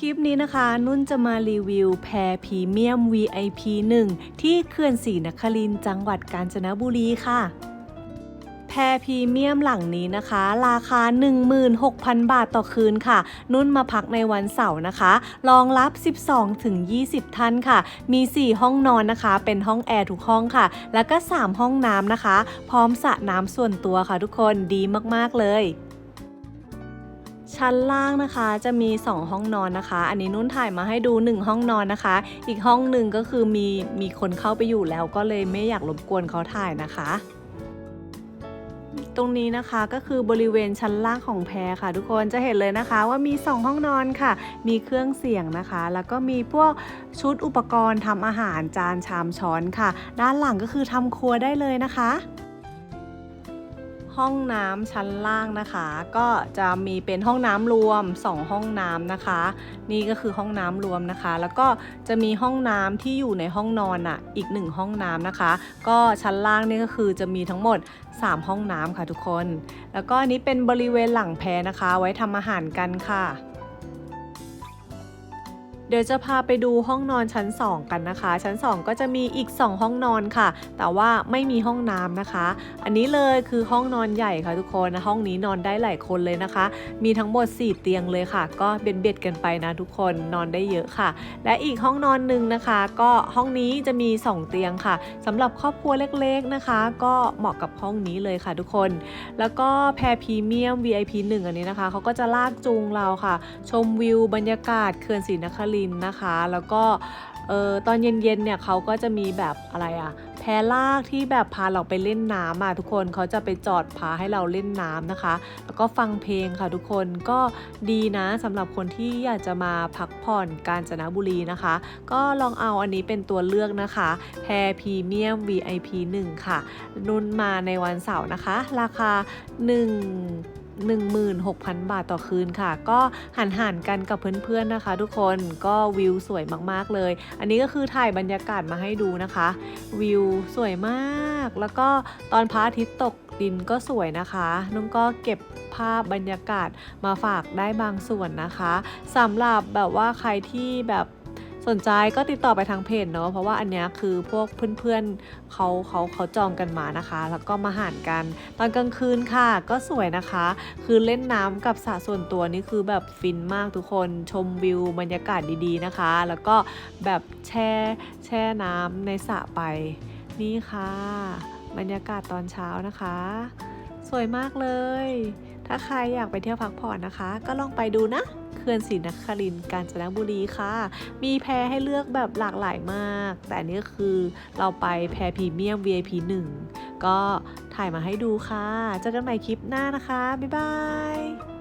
คลิปนี้นะคะ นุ่นจะมารีวิวแพรพรีเมียม VIP 1 ที่เขื่อนศรีนครินจังหวัดกาญจนบุรีค่ะ แพรพรีเมียมหลังนี้นะคะ ราคา 16,000 บาทต่อคืนค่ะ นุ่นมาพักในวันเสาร์นะคะ รองรับ 12-20 ท่านค่ะ มี 4 ห้องนอนนะคะ เป็นห้องแอร์ทุกห้องค่ะ แล้วก็ 3 ห้องน้ำนะคะ พร้อมสระน้ำส่วนตัวค่ะทุกคนดีมากๆเลย ชั้นล่างนะคะจะมี 2 ห้องนอนนะคะ อันนี้นุ่นถ่ายมาให้ดู 1 ห้องนอนนะคะ อีกห้องหนึ่งก็คือมีมีคนเข้าไปอยู่แล้วก็เลยไม่อยากรบกวนเขาถ่ายนะคะตรงนี้นะคะก็คือบริเวณชั้นล่างของแพรค่ะ ทุกคนจะเห็นเลยนะคะว่ามี 2 ห้องนอนค่ะ มีเครื่องเสียงนะคะ แล้วก็มีพวกชุดอุปกรณ์ทำอาหารจานชามช้อนค่ะ ด้านหลังก็คือทำครัวได้เลยนะคะ ห้องน้ำชั้นล่างนะคะ ก็จะมีเป็นห้องน้ำรวม 2 ห้องน้ำนะคะ นี่ก็คือห้องน้ำรวมนะคะ แล้วก็จะมีห้องน้ำที่อยู่ในห้องนอนอะอีกหนึ่งห้องน้ำนะคะ ก็ชั้นล่างนี่ก็คือจะมีทั้งหมด 3 ห้องน้ำค่ะทุกคน แล้วก็อันนี้เป็นบริเวณหลังแพนะคะ ไว้ทำอาหารกันค่ะ เดี๋ยวจะพาไปดูห้องนอนชั้น 2 กันนะคะ ชั้น 2 ก็จะมีอีก 2 ห้องนอนค่ะ แต่ว่าไม่มีห้องน้ำนะคะ อันนี้เลยคือห้องนอนใหญ่ค่ะทุกคนห้องนี้นอนได้หลายคนเลยนะคะ มีทั้งหมด 4 เตียงเลยค่ะ ก็เบ็ดเบ็ดกันไปนะทุกคนนอนได้เยอะค่ะ และอีกห้องนอนหนึ่งนะคะ ก็ห้องนี้จะมี 2 เตียงค่ะสำหรับครอบครัวเล็กๆนะคะ ก็เหมาะกับห้องนี้เลยค่ะทุกคน แล้วก็แพรพรีเมียม VIP 1 อันนี้นะคะเขาก็จะลากจูงเราค่ะ ชมวิวบรรยากาศเขื่อนศรีนครินทร์นะคะ แล้วก็เออตอนเย็นๆเนี่ยเขาก็จะมีแบบอะไรอะแพลากที่แบบพาเราไปเล่นน้ำอะทุกคนเขาจะไปจอดพาให้เราเล่นน้ำนะคะ แล้วก็ฟังเพลงค่ะทุกคนก็ดีนะสำหรับคนที่อยากจะมาพักผ่อนกาญจนบุรีนะคะ ก็ลองเอาอันนี้เป็นตัวเลือกนะคะแพรพรีเมียม VIP 1 ค่ะ นุ่นมาในวันเสาร์นะคะ ราคา 1 16,000 บาทต่อคืนค่ะ ก็หันหันกันกับเพื่อนๆนะคะ ทุกคนก็วิวสวยมากๆเลย อันนี้ก็คือถ่ายบรรยากาศมาให้ดูนะคะ วิวสวยมาก แล้วก็ตอนพระอาทิตย์ตกดินก็สวยนะคะนุ่นก็เก็บภาพบรรยากาศมาฝากได้บางส่วนนะคะสำหรับแบบว่าใครที่แบบ สนใจก็ติดต่อไปทางเพจเนาะเพราะว่าอันเนี้ยคือพวกเพื่อนๆเขาเขาเขาจองกันมานะคะ แล้วก็มาหารกัน ตอนกลางคืนค่ะ ก็สวยนะคะ คือเล่นน้ำกับสระส่วนตัวนี่คือแบบฟินมากทุกคนชมวิวบรรยากาศดีๆนะคะ แล้วก็แบบแช่แช่น้ำในสระไปนี่ค่ะ บรรยากาศตอนเช้านะคะ สวยมากเลย ถ้าใครอยากไปเที่ยวพักผ่อนนะคะ ก็ลองไปดูนะ ขื่อนศรีนครินทร์กาญจนบุรีค่ะ มีแพรให้เลือกแบบหลากหลายมาก แต่อันนี้คือเราไปแพรพรีเมียม VIP 1 ก็ถ่ายมาให้ดูค่ะ เจอกันใหม่คลิปหน้านะคะ บ๊ายบาย